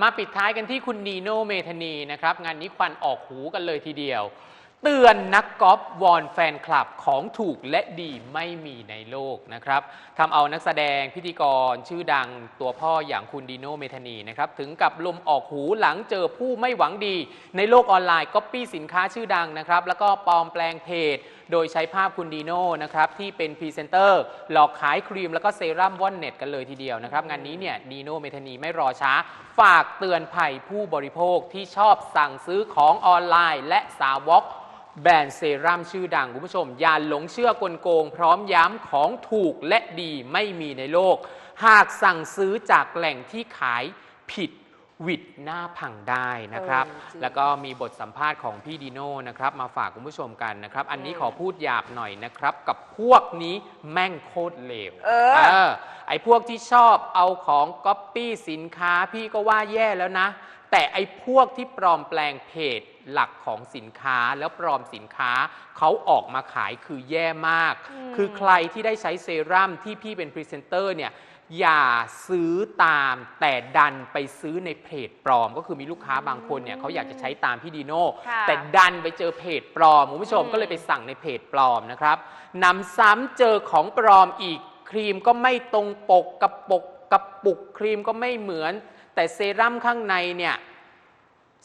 มาปิดท้ายกันที่คุณนีโนเมธานีนะครับ งานนี้ควันออกหูกันเลยทีเดียว เตือนนักกอล์ฟวอนแฟนคลับของถูกและดีไม่มีในโลกนะครับทำเอานักแสดงพิธีกรชื่อดังตัวพ่ออย่างคุณดีโนเมธานีนะครับถึงกับลมออกหูหลังเจอผู้ไม่หวังดี ในโลกออนไลน์ก๊อปปี้สินค้าชื่อดังนะครับแล้วก็ปลอมแปลงเพจ โดยใช้ภาพคุณดีโน่นะครับที่เป็นพรีเซนเตอร์หลอกขายครีมแล้วก็เซรั่มว่อนเน็ตกันเลยทีเดียวนะครับงานนี้เนี่ยดีโน่เมธานีไม่รอช้า ฝากเตือนภัยผู้บริโภคที่ชอบสั่งซื้อของออนไลน์ และสาวก แบรนด์เซรั่มชื่อดังคุณผู้ชมอย่าหลงเชื่อกลโกง พร้อมย้ำของถูกและดีไม่มีในโลก หากสั่งซื้อจากแหล่งที่ขายผิดหวิดหน้าพังได้นะครับเออจริงแล้วก็มีบทสัมภาษณ์ของพี่ดีโน่นะครับมาฝากคุณผู้ชมกันนะครับ อันนี้อืมขอพูดหยาบหน่อยนะครับ กับพวกนี้แม่งโคตรเลวเออเออไอ้พวกที่ชอบเอาของก๊อปปี้สินค้าพี่ก็ว่าแย่แล้วนะ แต่ไอ้พวกที่ปลอมแปลงเพจหลักของสินค้าแล้วปลอมสินค้าเขาออกมาขายคือแย่มากอืมคือใครที่ได้ใช้เซรั่มที่พี่เป็นพรีเซนเตอร์เนี่ยอย่าซื้อตามแต่ดันไปซื้อในเพจปลอม ก็คือมีลูกค้าบางคนเนี่ยเขาอยากจะใช้ตามพี่ดีโน่ค่ะแต่ดันไปเจอเพจปลอมคุณผู้ชมอืมก็เลยไปสั่งในเพจปลอมนะครับนำซ้ำเจอของปลอมอีกครีมก็ไม่ตรงปกกระปกกระปุกครีมก็ไม่เหมือน แต่เซรั่มข้างในเนี่ย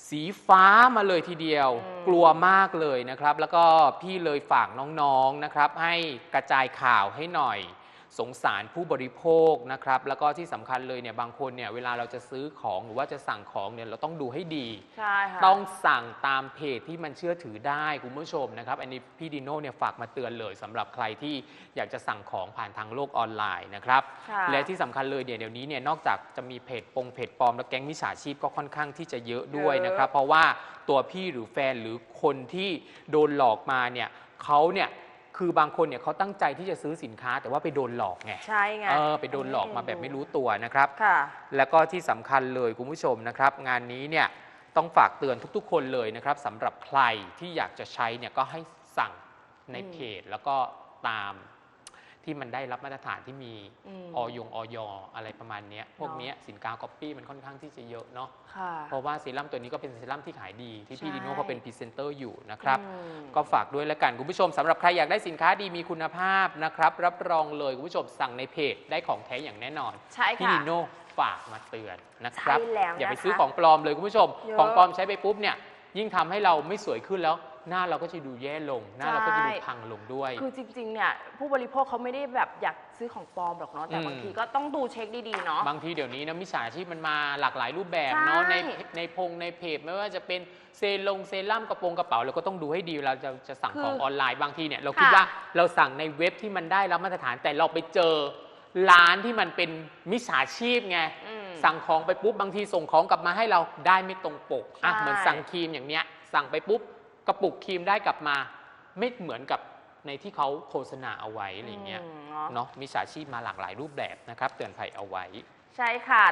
สีฟ้ามาเลยทีเดียวอืมกลัวมากเลยนะครับ แล้วก็พี่เลยฝากน้องๆนะครับ ให้กระจายข่าวให้หน่อย สงสารผู้บริโภคนะครับ แล้วก็ที่สำคัญเลยเนี่ยบางคนเนี่ยเวลาเราจะซื้อของหรือว่าจะสั่งของเนี่ยเราต้องดูให้ดี ใช่ค่ะ ต้องสั่งตามเพจที่มันเชื่อถือได้คุณผู้ชมนะครับ อันนี้พี่ดิโน่เนี่ยฝากมาเตือนเลยสำหรับใครที่อยากจะสั่งของผ่านทางโลกออนไลน์นะครับ ค่ะ และที่สำคัญเลยเนี่ยเดี๋ยวนี้เนี่ยนอกจากจะมีเพจปงเพจปลอมและแก๊งมิจฉาชีพก็ค่อนข้างที่จะเยอะด้วยนะครับ เพราะว่าตัวพี่หรือแฟนหรือคนที่โดนหลอกมาเนี่ยเขาเนี่ย คือบางคนเนี่ยเขาตั้งใจที่จะซื้อสินค้า แต่ว่าไปโดนหลอกไงใช่ไงเออไปโดนหลอกมาแบบไม่รู้ตัวนะครับค่ะแล้วก็ที่สำคัญเลยคุณผู้ชมนะครับ งานนี้เนี่ยต้องฝากเตือนทุก ๆ คนเลยนะครับสำหรับใครที่อยากจะใช้เนี่ยก็ให้สั่งในอืมเพจแล้วก็ตาม ที่มันได้รับมาตรฐานที่มีอืมออยงออยอะไรประมาณเนี้ยพวกเนาะเนี้ยสินค้าก๊อปปี้มันค่อนข้างที่จะเยอะเนาะค่ะเพราะว่าเซรั่มตัวนี้ก็เป็นเซรั่มที่ขายดีที่พี่ใช่ดิโน่เขาเป็นพรีเซนเตอร์อยู่นะครับอืมก็ฝากด้วยแล้วกัน คุณผู้ชมสำหรับใครอยากได้สินค้าดีมีคุณภาพนะครับ รับรองเลย คุณผู้ชมสั่งในเพจได้ของแท้อย่างแน่นอนใช่พี่ค่ะนิโน่ฝากมาเตือนนะครับใช่แล้วอย่าไปนะคะซื้อของปลอมเลยคุณผู้ชมเยอะของปลอมใช้ไปปุ๊บเนี่ยยิ่งทำให้เราไม่สวยขึ้นแล้ว หน้าเราก็จะดูแย่ลง หน้าเราก็จะดูใช่พังลงด้วย คือจริงๆ เนี่ย ผู้บริโภคเขาไม่ได้แบบอยากซื้อของปลอมหรอกเนาะ แต่อืมบางทีก็ต้องดูเช็คดีๆ เนาะ บางทีเดี๋ยวนี้นะมิจฉาชีพมันมาหลากหลายรูปแบบใช่เนาะ ในในพงในเพจไม่ว่าจะเป็นเซลงเซรั่มกระโปรงกระเป๋าเราก็ต้องดูให้ดีเวลาจะจะสั่งคือของออนไลน์บางทีเนี่ยเราคิดค่ะว่าเราสั่งในเว็บที่มันได้รับมาตรฐานแต่เราไปเจอร้านที่มันเป็นมิจฉาชีพไงอืมสั่งของไปปุ๊บบางทีส่งของกลับมาให้เราได้ไม่ตรงปกอะใช่เหมือนสั่งครีมอย่างเนี้ย สั่งไปปุ๊บ กระปุกครีมได้กลับมา ไม่เหมือนกับในที่เขาโฆษณาเอาไว้อะไรอย่างเงี้ยอืมเนาะ เนาะมิจฉาชีพมาหลากหลายรูปแบบนะครับ เตือนภัยเอาไว้ ใช่ค่ะ